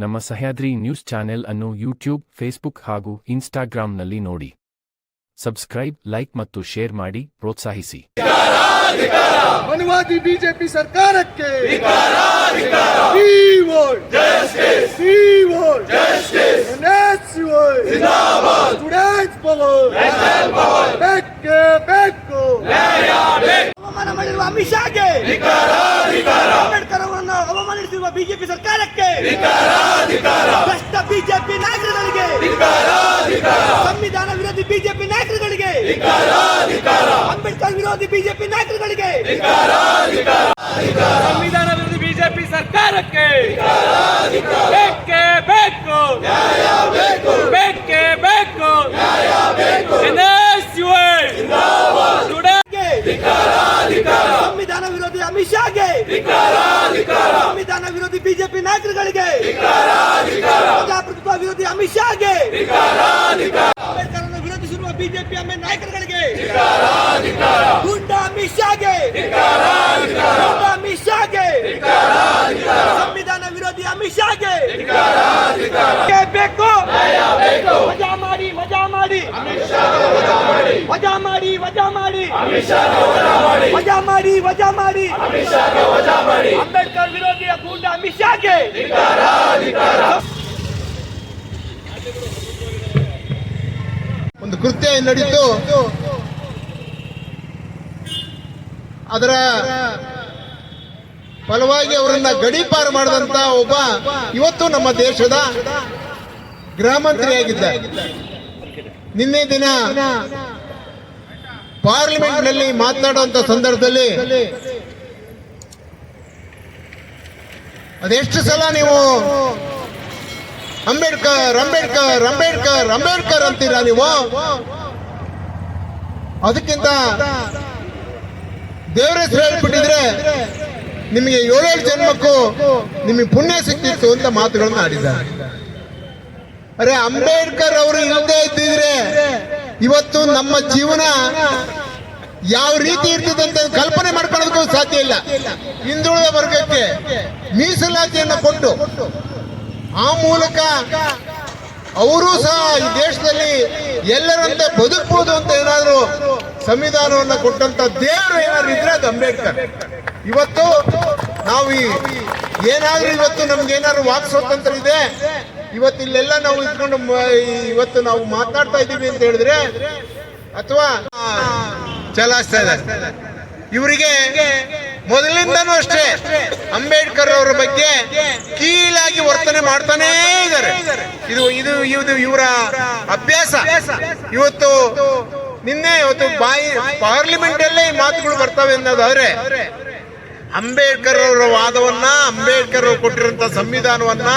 ನಮ್ಮ Sahyadri news channel ಅನ್ನು YouTube Facebook ಹಾಗೂ ಇನ್ಸ್ಟಾಗ್ರಾಂನಲ್ಲಿ ನೋಡಿ. ಸಬ್ಸ್ಕ್ರೈಬ್ ಲೈಕ್ ಮತ್ತು ಶೇರ್ ಮಾಡಿ ಪ್ರೋತ್ಸಾಹಿಸಿ. ಅನುವಾದಿ ಬಿಜೆಪಿ ಸರ್ಕಾರಕ್ಕೆ. ಅವಮಾನ ಮಾಡಿರುವ ಅಮಿತ್ ಶಾಗೆ ಅಂಬೇಡ್ಕರ್ ಅವರನ್ನು ಅವಮಾನಿಸಿರುವ ಬಿಜೆಪಿ ಸರ್ಕಾರಕ್ಕೆ. ಭ್ರಷ್ಟ ಬಿಜೆಪಿ ನಾಯಕರುಗಳಿಗೆ. ಸಂವಿಧಾನ ವಿರೋಧಿ ಬಿಜೆಪಿ ನಾಯಕರುಗಳಿಗೆ. ಅಂಬೇಡ್ಕರ್ ವಿರೋಧಿ ಬಿಜೆಪಿ ನಾಯಕರುಗಳಿಗೆ. ಸಂವಿಧಾನ ವಿರೋಧಿ ಬಿಜೆಪಿ ಸರ್ಕಾರಕ್ಕೆ. ಬೇಕೇ ಬೇಕು? ಬೇಕೇ ಬೇಕು NSUA ಸ್ಟೂಡೆಂಟ್ ಸಂವಿಧಾನ ವಿರೋಧಿ ಅಮಿತ್ ಶಾಗೆ ಸಂವಿಧಾನ ವಿರೋಧಿ ಬಿಜೆಪಿ ನಾಯಕರುಗಳಿಗೆ ಪ್ರಜಾಪ್ರಭುತ್ವ ವಿರೋಧಿ ಅಮಿತ್ ಶಾಗೆ ಅಂಬೇಡ್ಕರ್ ಅನ್ನು ವಿರೋಧಿಸಿರುವ ಬಿಜೆಪಿ ಎಂ ನಾಯಕರುಗಳಿಗೆ ಗುಂಡಾ ಅಮಿತ್ ಶಾಗೆ ಗುಂಡಾ ಅಮಿತ್ ಶಾಗೆ ಸಂವಿಧಾನ ವಿರೋಧಿ ಅಮಿತ್ ಶಾಗೆ ಬೇಕೇ ಬೇಕು ಮಜಾ ಮಾಡಿ ಮಜಾ ಮಾಡಿ ವಜಾ ಮಾಡಿ ವಜಾ ಮಾಡಿ ವಜಾ ಮಾಡಿ ವಜಾ ಮಾಡಿ ಅಂಬೇಡ್ಕರ್ ವಿರೋಧಿ ಗೂಂಡ ಅಮಿತ್ ಶಾಗೆ ಕೃತ್ಯ ನಡೀತು. ಅದರ ಫಲವಾಗಿ ಅವರನ್ನ ಗಡೀಪಾರು ಮಾಡಿದಂತ ಒಬ್ಬ ಇವತ್ತು ನಮ್ಮ ದೇಶದ ಗೃಹ ಮಂತ್ರಿಯಾಗಿದ್ದ ನಿನ್ನೆ ದಿನ ಪಾರ್ಲಿಮೆಂಟ್ನಲ್ಲಿ ಮಾತನಾಡುವಂತ ಸಂದರ್ಭದಲ್ಲಿ ಅದೆಷ್ಟು ಸಲ ನೀವು ಅಂಬೇಡ್ಕರ್ ಅಂಬೇಡ್ಕರ್ ಅಂಬೇಡ್ಕರ್ ಅಂಬೇಡ್ಕರ್ ಅಂತೀರಾ ನೀವು? ಅದಕ್ಕಿಂತ ದೇವರ ಹೆಸರು ಹೇಳ್ಬಿಟ್ಟಿದ್ರೆ ನಿಮಗೆ ಏಳೇಳು ಜನ್ಮಕ್ಕೂ ನಿಮಗೆ ಪುಣ್ಯ ಸಿಕ್ತಿತ್ತು ಅಂತ ಮಾತುಗಳನ್ನ ಆಡಿದ್ದಾರೆ. ಅರೆ ಅಂಬೇಡ್ಕರ್ ಅವರು ಇಲ್ಲದೆ ಇದ್ದಿದ್ರೆ ಇವತ್ತು ನಮ್ಮ ಜೀವನ ಯಾವ ರೀತಿ ಇರ್ತದಂತ ಕಲ್ಪನೆ ಮಾಡ್ಕೊಳ್ಳೋದಕ್ಕೂ ಸಾಧ್ಯ ಇಲ್ಲ. ಹಿಂದುಳಿದ ವರ್ಗಕ್ಕೆ ಮೀಸಲಾತಿಯನ್ನು ಕೊಟ್ಟು ಆ ಮೂಲಕ ಅವರು ಸಹ ಈ ದೇಶದಲ್ಲಿ ಎಲ್ಲರಂತೆ ಬದುಕಬಹುದು ಅಂತ ಏನಾದ್ರು ಸಂವಿಧಾನವನ್ನ ಕೊಟ್ಟಂತ ದೇವರು ಏನಾದ್ರು ಇದ್ರೆ ಅದು ಅಂಬೇಡ್ಕರ್. ಇವತ್ತು ನಾವು ಈ ಏನಾದ್ರೂ ಇವತ್ತು ನಮ್ಗೆ ಏನಾದ್ರು ವಾಕ್ ಸ್ವಾತಂತ್ರ್ಯ ಇದೆ, ಇವತ್ತು ಇಲ್ಲೆಲ್ಲ ನಾವು ಇಟ್ಕೊಂಡು ಇವತ್ತು ನಾವು ಮಾತನಾಡ್ತಾ ಇದ್ದೀವಿ ಅಂತ ಹೇಳಿದ್ರೆ ಅಥವಾ ಚಲಾಯಿಸ್ತಾ ಇದ್ದಾರೆ. ಇವರಿಗೆ ಮೊದಲಿಂದನೂ ಅಷ್ಟೇ ಅಂಬೇಡ್ಕರ್ ಅವರ ಬಗ್ಗೆ ಕೀಳಾಗಿ ವರ್ತನೆ ಮಾಡ್ತಾನೇ ಇದ್ದಾರೆ. ಇದು ಇದು ಇದು ಇವರ ಅಭ್ಯಾಸ. ಇವತ್ತು ನಿನ್ನೆ ಇವತ್ತು ಬಾಯಿ ಪಾರ್ಲಿಮೆಂಟ್ ಅಲ್ಲೇ ಈ ಮಾತುಗಳು ಬರ್ತವೆ ಅನ್ನೋದಾದ್ರೆ, ಅಂಬೇಡ್ಕರ್ ಅವರ ವಾದವನ್ನ ಅಂಬೇಡ್ಕರ್ ಅವರು ಕೊಟ್ಟಿರುವಂತ ಸಂವಿಧಾನವನ್ನ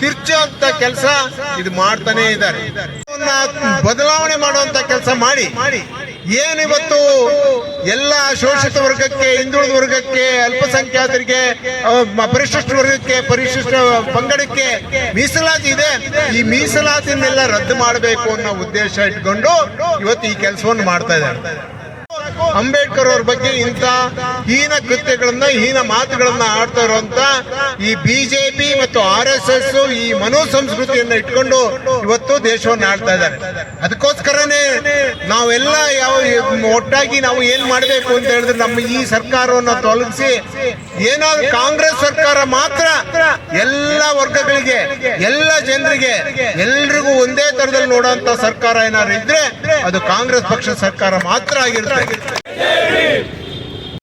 ತಿರ್ಚುವಂತ ಕೆಲಸ ಇದು ಮಾಡ್ತಾನೆ ಇದ್ದಾರೆ. ಬದಲಾವಣೆ ಮಾಡುವಂತ ಕೆಲಸ ಮಾಡಿ ಏನು ಇವತ್ತು ಎಲ್ಲ ಶೋಷಿತ ವರ್ಗಕ್ಕೆ, ಹಿಂದುಳಿದ ವರ್ಗಕ್ಕೆ, ಅಲ್ಪಸಂಖ್ಯಾತರಿಗೆ ಪರಿಶಿಷ್ಟ ವರ್ಗಕ್ಕೆ, ಪರಿಶಿಷ್ಟ ಪಂಗಡಕ್ಕೆ ಮೀಸಲಾತಿ ಇದೆ. ಈ ಮೀಸಲಾತಿನೆಲ್ಲ ರದ್ದು ಮಾಡಬೇಕು ಅನ್ನೋ ಉದ್ದೇಶ ಇಟ್ಕೊಂಡು ಇವತ್ತು ಈ ಕೆಲಸವನ್ನು ಮಾಡ್ತಾ ಇದ್ದಾರೆ. ಅಂಬೇಡ್ಕರ್ ಅವ್ರ ಬಗ್ಗೆ ಇಂಥ ಹೀನ ಕೃತ್ಯಗಳನ್ನ, ಹೀನ ಮಾತುಗಳನ್ನ ಆಡ್ತಾ ಇರುವಂತ ಈ ಬಿಜೆಪಿ ಮತ್ತು ಆರ್ ಎಸ್ ಎಸ್ ಈ ಮನೋ ಸಂಸ್ಕೃತಿಯನ್ನ ಇಟ್ಕೊಂಡು ಇವತ್ತು ದೇಶವನ್ನು ಆಡ್ತಾ ಇದ್ದಾರೆ. ಅದಕ್ಕೋಸ್ಕರನೇ ನಾವೆಲ್ಲ ಯಾವ ಒಟ್ಟಾಗಿ ನಾವು ಏನ್ ಮಾಡಬೇಕು ಅಂತ ಹೇಳಿದ್ರೆ ನಮ್ಮ ಈ ಸರ್ಕಾರವನ್ನು ತೊಲಗಿಸಿ ಏನಾದ್ರೂ ಕಾಂಗ್ರೆಸ್ ಸರ್ಕಾರ ಮಾತ್ರ ಎಲ್ಲ ವರ್ಗಗಳಿಗೆ, ಎಲ್ಲ ಜನರಿಗೆ, ಎಲ್ರಿಗೂ ಒಂದೇ ತರದಲ್ಲಿ ನೋಡುವಂತ ಸರ್ಕಾರ ಏನಾದ್ರು ಇದ್ರೆ ಅದು ಕಾಂಗ್ರೆಸ್ ಪಕ್ಷ ಸರ್ಕಾರ ಮಾತ್ರ ಆಗಿರುತ್ತೆ.